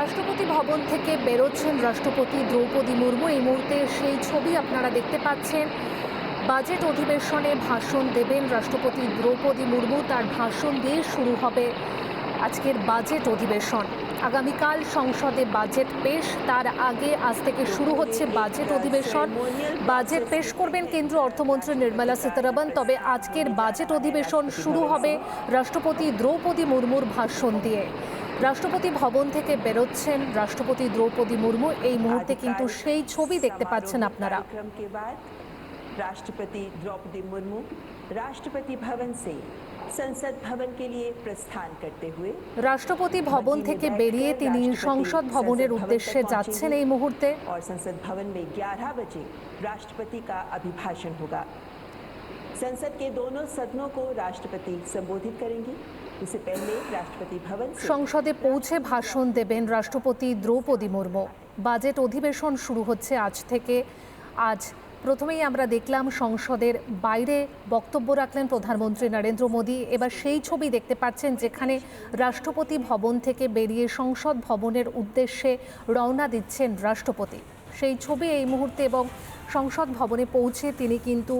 রাষ্ট্রপতি ভবন থেকে বেরোচ্ছেন রাষ্ট্রপতি দ্রৌপদী মুর্মু। এই মুহূর্তে সেই ছবি আপনারা দেখতে পাচ্ছেন। বাজেট অধিবেশনে ভাষণ দেবেন রাষ্ট্রপতি দ্রৌপদী মুর্মু। তার ভাষণ দিয়ে শুরু হবে আজকের বাজেট অধিবেশন। আগামীকাল সংসদে বাজেট পেশ। তার আগে আজ থেকে শুরু হচ্ছে বাজেট অধিবেশন। বাজেট পেশ করবেন কেন্দ্র অর্থমন্ত্রী নির্মলা সীতারামন। তবে আজকের বাজেট অধিবেশন শুরু হবে রাষ্ট্রপতি দ্রৌপদী মুর্মুর ভাষণ দিয়ে। রাষ্ট্রপতি ভবন থেকে বেরোচ্ছেন রাষ্ট্রপতি দ্রৌপদী মুর্মু এই মুহূর্তে কিন্তু সেই ছবি দেখতে পাচ্ছেন আপনারা कार्यक्रम के बाद राष्ट्रपति द्रौपदी मुर्मू राष्ट्रपति भवन से संसद भवन के लिए प्रस्थान करते हुए রাষ্ট্রপতি ভবন থেকে বেরিয়ে তিনি সংসদ ভবনের উদ্দেশ্যে যাচ্ছেন এই মুহূর্তে और संसद भवन में 11 बजे राष्ट्रपति का अभिभाषण होगा संसद के दोनों सदनों को राष्ट्रपति संबोधित करेंगे সংসদে পৌঁছে ভাষণ দেবেন রাষ্ট্রপতি দ্রৌপদী মুর্মু। বাজেট অধিবেশন শুরু হচ্ছে আজ থেকে। আজ প্রথমেই আমরা দেখলাম সংসদের বাইরে বক্তব্য রাখলেন প্রধানমন্ত্রী নরেন্দ্র মোদী। এবার সেই ছবি দেখতে পাচ্ছেন যেখানে রাষ্ট্রপতি ভবন থেকে বেরিয়ে সংসদ ভবনের উদ্দেশ্যে রওনা দিচ্ছেন রাষ্ট্রপতি। সেই ছবি এই মুহূর্তে এবং সংসদ ভবনে পৌঁছে তিনি কিন্তু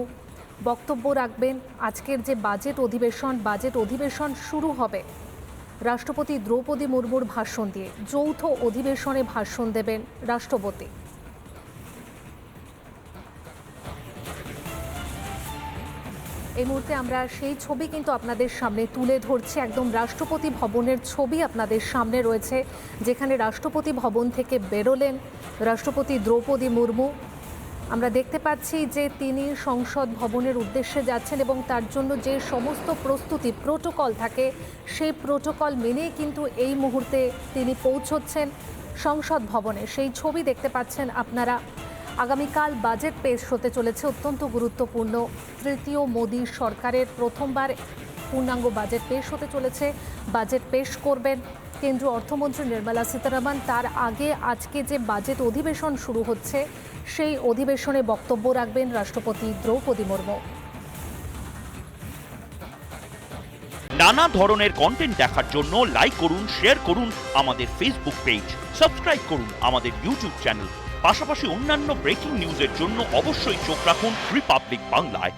বক্তব্য রাখবেন আজকের যে বাজেট অধিবেশন বাজেট অধিবেশন শুরু হবে। রাষ্ট্রপতি দ্রৌপদী মুর্মুর ভাষণ দিয়ে যৌথ অধিবেশনে ভাষণ দেবেন রাষ্ট্রপতি। এই মুহূর্তে আমরা সেই ছবি কিন্তু আপনাদের সামনে তুলে ধরছি। একদম রাষ্ট্রপতি ভবনের ছবি আপনাদের সামনে রয়েছে, যেখানে রাষ্ট্রপতি ভবন থেকে বেরোলেন রাষ্ট্রপতি দ্রৌপদী মুর্মু। আমরা দেখতে পাচ্ছি যে তিনি সংসদ ভবনের উদ্দেশ্যে যাচ্ছেন এবং তার জন্য যে সমস্ত প্রস্তুতি, প্রোটোকল থাকে, সেই প্রোটোকল মেনেই কিন্তু এই মুহূর্তে তিনি পৌঁছচ্ছেন সংসদ ভবনে। সেই ছবি দেখতে পাচ্ছেন আপনারা। আগামীকাল বাজেট পেশ হতে চলেছে অত্যন্ত গুরুত্বপূর্ণ। তৃতীয় মোদী সরকারের প্রথমবার পূর্ণাঙ্গ বাজেট পেশ হতে চলেছে। বাজেট পেশ করবেন কেন্দ্রীয় অর্থমন্ত্রী নির্মলা সীতারামন তার আগে আজকে যে বাজেট অধিবেশন শুরু হচ্ছে, সেই অধিবেশনে বক্তব্য রাখবেন রাষ্ট্রপতি দ্রৌপদী মুর্মু। নানা ধরনের কন্টেন্ট দেখার জন্য লাইক করুন শেয়ার করুন আমাদের ফেসবুক পেজ সাবস্ক্রাইব করুন আমাদের ইউটিউব চ্যানেল পাশাপাশি অন্যান্য ব্রেকিং নিউজের জন্য অবশ্যই চোখ রাখুন রিপাবলিক বাংলায়